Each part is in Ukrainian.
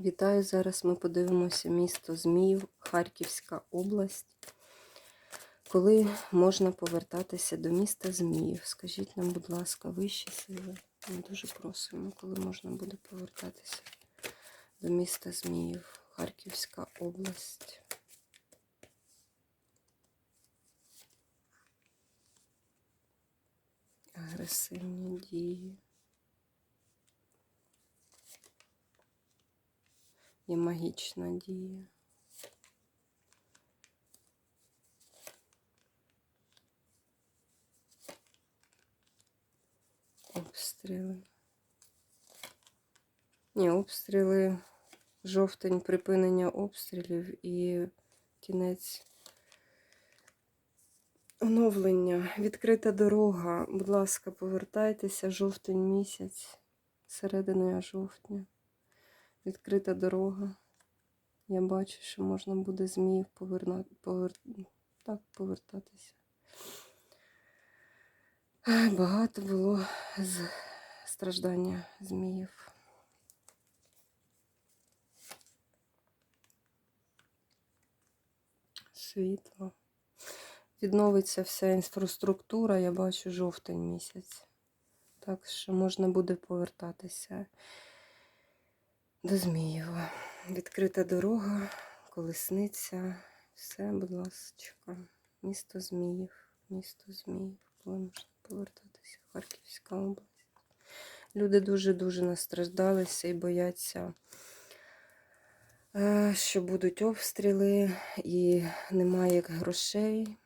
Вітаю! Зараз ми подивимося місто Зміїв, Харківська область. Коли можна повертатися до міста Зміїв? Скажіть нам, будь ласка, вищі сили. Ми дуже просимо, коли можна буде повертатися до міста Зміїв, Харківська область. Агресивні дії. Є магічна дія. Обстріли. Ні, обстріли, жовтень, припинення обстрілів і кінець оновлення. Відкрита дорога. Будь ласка, повертайтеся, жовтень місяць, серединою жовтня. Відкрита дорога. Я бачу, що можна буде зміїв поверна... повер... так, повертатися. Багато було з страждання зміїв. Світло. Відновиться вся інфраструктура, я бачу жовтень місяць. Так що можна буде повертатися до Змієва. Відкрита дорога, колесниця. Все, будь ласка. Місто Зміїв. Місто Зміїв. Коли можна повертатися. Харківська область. Люди дуже-дуже настраждалися і бояться, е, що будуть обстріли і немає грошей.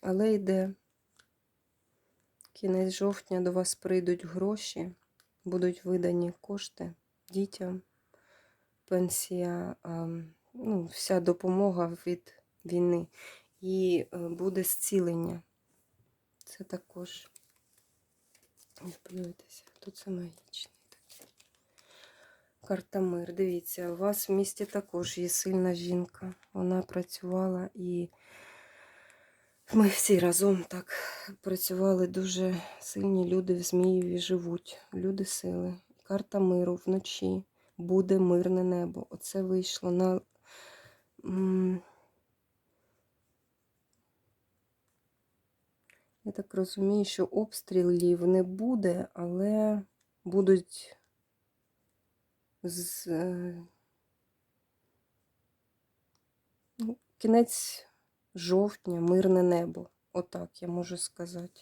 Але йде кінець жовтня до вас прийдуть гроші, будуть видані кошти дітям пенсія, ну, вся допомога від війни. І е, буде зцілення. Це також, не подивитися, тут це магічний такий. Карта мир. Дивіться, у вас в місті також є сильна жінка. Вона працювала і ми всі разом так працювали. Дуже сильні люди в Змієві живуть. Люди сили. Карта миру вночі буде мирне небо. Оце вийшло на. Я так розумію, що обстрілів не буде, але будуть з е, ну, кінець жовтня, мирне небо. Отак я можу сказати.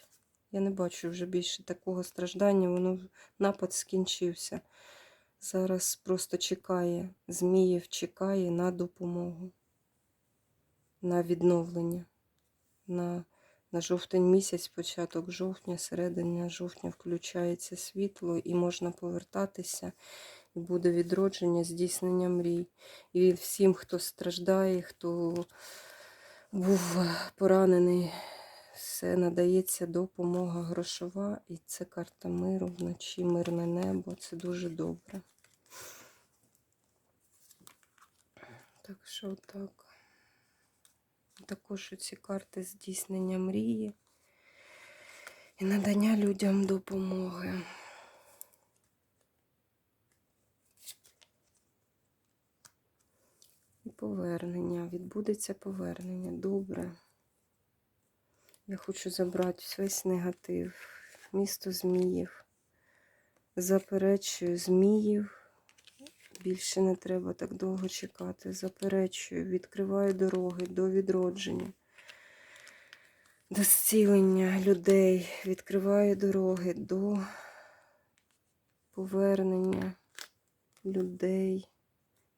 Я не бачу вже більше такого страждання, воно напад скінчився. Зараз просто чекає, Зміїв чекає на допомогу, на відновлення. На на жовтень місяць, початок жовтня, середина жовтня включається світло і можна повертатися, і буде відродження, здійснення мрій. І всім, хто страждає, хто був поранений, все надається допомога грошова, і це карта миру вночі, мирне небо. Це дуже добре. Так що так. Також ці карти здійснення мрії і надання людям допомоги. І повернення. Відбудеться повернення. Добре. Я хочу забрати весь негатив, місто Зміїв. Заперечую Зміїв. Більше не треба так довго чекати. Заперечую, відкриваю дороги до відродження, до зцілення людей. Відкриваю дороги до повернення людей,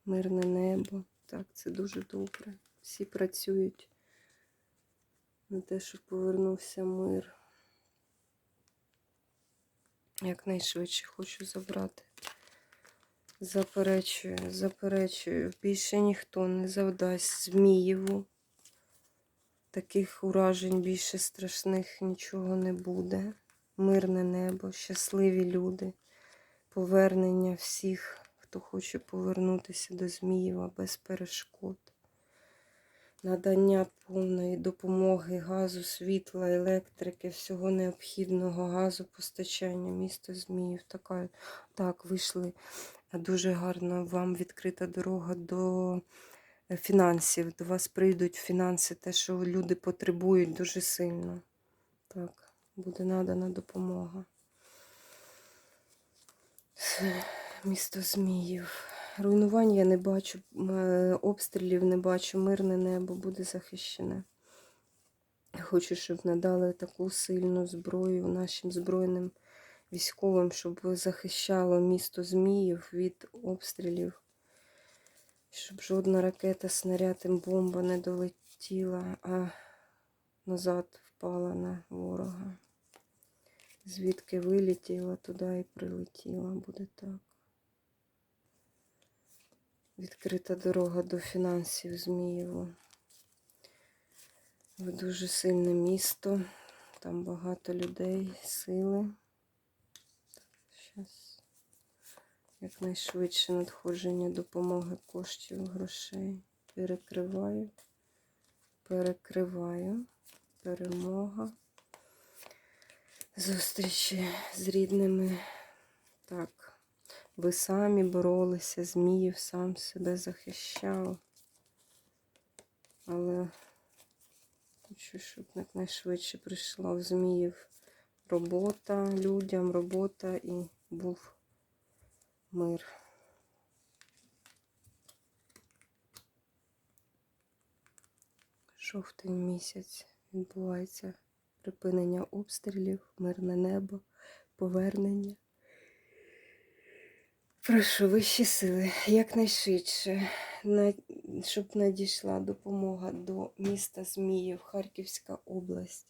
мирне небо. Так, це дуже добре. Всі працюють на те, щоб повернувся мир. Якнайшвидше хочу забрати. Заперечую, заперечую. Більше ніхто не завдасть Змієву. Таких уражень більше страшних нічого не буде. Мирне небо, щасливі люди, повернення всіх, хто хоче повернутися до Змієва без перешкод надання повної допомоги газу, світла, електрики, всього необхідного газу, постачання, місто Зміїв. Така, Так, вийшли Дуже гарно вам відкрита дорога до е, фінансів. До вас прийдуть фінанси, те, що люди потребують дуже сильно. Так, буде надана допомога. Місто Зміїв. Руйнувань я не бачу, е, обстрілів не бачу, мирне небо буде захищене. Хочу, щоб надали таку сильну зброю нашим збройним військовим, щоб захищало місто Зміїв від обстрілів, щоб жодна ракета, снаряд бомба не долетіла, а назад впала на ворога. Звідки вилетіла, туди і прилетіла, буде так. Відкрита дорога до фінансів Змієву. Ви дуже сильне місто, там багато людей, сили. Зараз якнайшвидше надходження допомоги коштів, грошей. Перекриваю, перекриваю, перемога. Зустрічі з рідними. Так, ви самі боролися, Зміїв сам себе захищав. Але хочу, щоб якнайшвидше прийшла в Зміїв робота людям, робота і був мир. Жовтень місяць відбувається припинення обстрілів, мирне небо, повернення. Прошу вищі сили якнайшвидше, щоб надійшла допомога до міста Зміїв, Харківська область.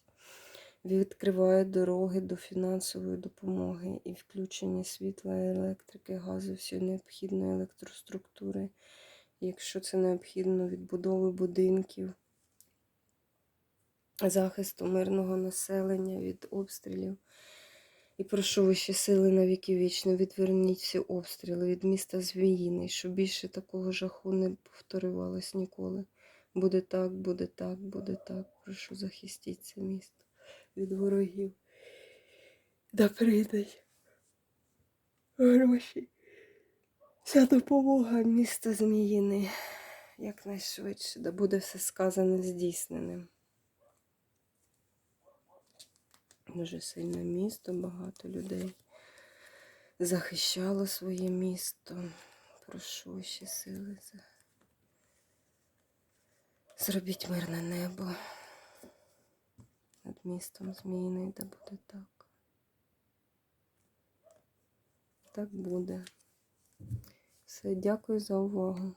Відкриває дороги до фінансової допомоги і включення світла, електрики, газу, всієї необхідної електроструктури. Якщо це необхідно, відбудови будинків, захисту мирного населення від обстрілів. І прошу вищі сили на віки вічно, відверніть всі обстріли від міста Звіїний, щоб більше такого жаху не повторювалось ніколи. Буде так, буде так, буде так. Прошу захистіть це місто від ворогів. Да прийдуть гроші. Вся допомога міста Зміїний якнайшвидше, да буде все сказане здійсненим. Дуже сильне місто, багато людей захищало своє місто. Прошу ще сили. за- Зробіть мирне небо над містом Зміїний, да буде так. Так буде. Все, дякую за увагу.